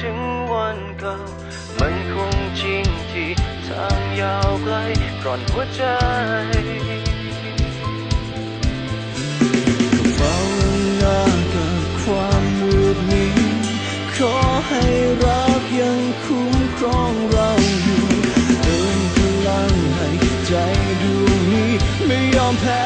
ถึงวันเก่า มันคงจริงที่ทางยาวไกลกร่อนหัวใจเฝ้าหน้ากับความมืดมิดขอให้รักยังคุ้มครองเราอยู่เติมพลังให้ใจดวงนี้ไม่ยอมแพ้